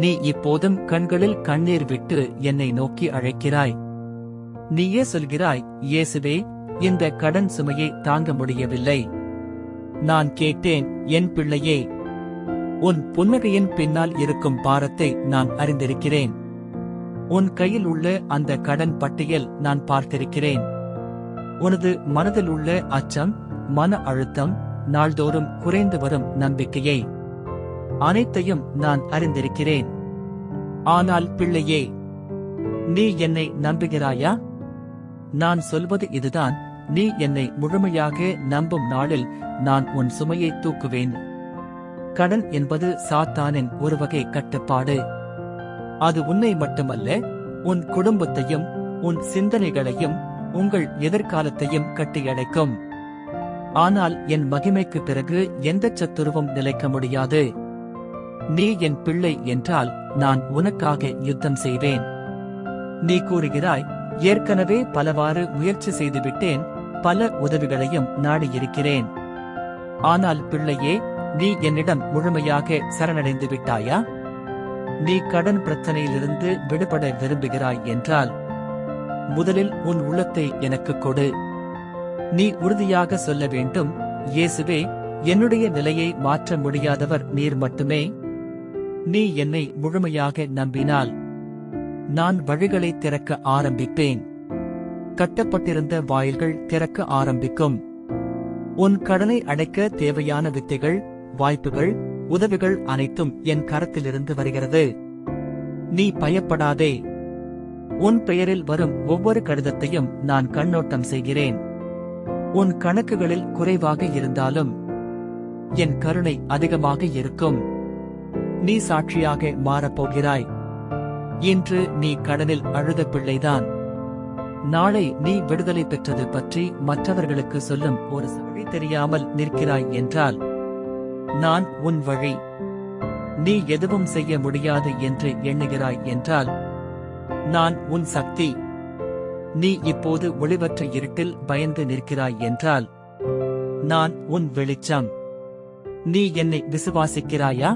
நீ இப்போதும் கண்களில் கண்ணீர் விட்டு என்னை நோக்கி அழைக்கிறாய். நீயே சொல்கிறாய் இயேசுவே இந்த கடன் சுமையை தாங்க முடியவில்லை. நான் கேட்டேன் என் பிள்ளையே உன் புன்னகையின் பின்னால் இருக்கும் பாரத்தை நான் அறிந்திருக்கிறேன். உன் கையில் உள்ள அந்த கடன் பட்டியல் நான் பார்த்திருக்கிறேன். உனது மனதில் உள்ள அச்சம் மன அழுத்தம் நாள்தோறும் குறைந்து வரும் நம்பிக்கையை அனைத்தையும் நான் அறிந்திருக்கிறேன். ஆனால் பிள்ளையே நீ என்னை நம்புகிறாயா? நான் சொல்வது இதுதான் நீ என்னை முழுமையாக நம்பும் நாளில் நான் உன் சுமையை தூக்குவேன். கடன் என்பது சாத்தானின் ஒரு வகை கட்டுப்பாடு. அது உன்னை மட்டுமல்ல உன் குடும்பத்தையும் உன் சிந்தனைகளையும் உங்கள் எதிர்காலத்தையும் கட்டியடைக்கும். ஆனால் என் மகிமைக்கு பிறகு எந்த சத்துருவும் நிலைக்க முடியாது. நீ என் பிள்ளை என்றால் நான் உனக்காக யுத்தம் செய்வேன். நீ கூறுகிறாய் ஏற்கனவே பலவாறு முயற்சி செய்துவிட்டேன் பல உதவிகளையும் நாடியிருக்கிறேன். ஆனால் பிள்ளையே நீ என்னிடம் முழுமையாக சரணடைந்து விட்டாயா? நீ கடன் பிரச்சனையிலிருந்து விடுபட விரும்புகிறாய் என்றால் முதலில் உன் உள்ளத்தை எனக்கு கொடு. நீ உறுதியாக சொல்ல வேண்டும் இயேசுவே என்னுடைய நிலையை மாற்ற முடியாதவர் நீர் மட்டுமே. நீ என்னை முழுமையாக நம்பினால் நான் வழிகளை திறக்க ஆரம்பிப்பேன். கட்டப்பட்டிருந்த வாயில்கள் திறக்க ஆரம்பிக்கும். உன் கடனை அடைக்க தேவையான வித்தைகள் வாய்ப்புகள் உதவிகள் அனைத்தும் என் கரத்திலிருந்து வருகிறது. நீ பயப்படாதே. உன் பெயரில் வரும் ஒவ்வொரு கடிதத்தையும் நான் கண்ணோட்டம் செய்கிறேன். உன் கணக்குகளில் குறைவாக இருந்தாலும் என் கருணை அதிகமாக இருக்கும். நீ சாட்சியாக மாறப்போகிறாய். இன்று நீ கடனில் அழுத பிள்ளைதான். நாளை நீ விடுதலை பெற்றது பற்றி மற்றவர்களுக்கு சொல்லும் ஒரு வழி தெரியாமல் நிற்கிறாய் என்றால் நான் உன் வழி. நீ எதுவும் செய்ய முடியாது என்று எண்ணுகிறாய் என்றால் நான் உன் சக்தி. நீ இப்போது ஒளிவற்ற இருட்டில் பயந்து நிற்கிறாய் என்றால் நான் உன் வெளிச்சம். நீ என்னை விசுவாசிக்கிறாயா?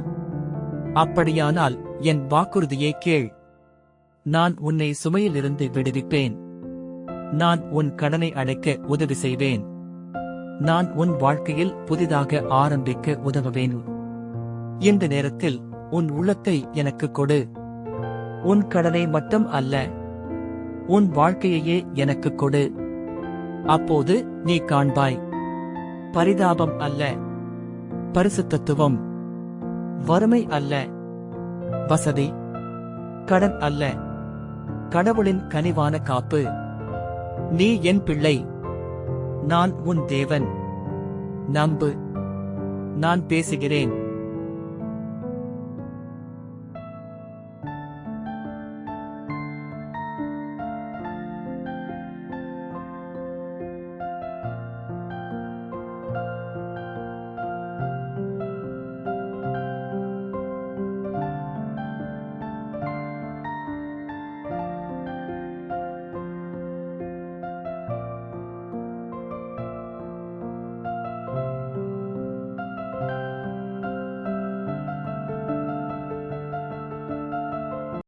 அப்படியானால் என் வாக்குறுதியை கேள். நான் உன்னை சுமையிலிருந்து விடுவிப்பேன். நான் உன் கடனை அடைக்க உதவி செய்வேன். நான் உன் வாழ்க்கையில் புதிதாக ஆரம்பிக்க உதவுவேன். இந்த நேரத்தில் உன் உள்ளத்தை எனக்கு கொடு. உன் கடனை மட்டும் அல்ல. உன் வாழ்க்கையையே எனக்கு கொடு. அப்போது நீ காண்பாய். பரிதாபம் அல்ல. பரிசுத்தத்துவம். வறுமை அல்ல. வசதி. கடன் அல்ல. கடவுளின் கனிவான காப்பு. நீ என் பிள்ளை. நான் உன் தேவன். நம்பு. நான் பேசுகிறேன்.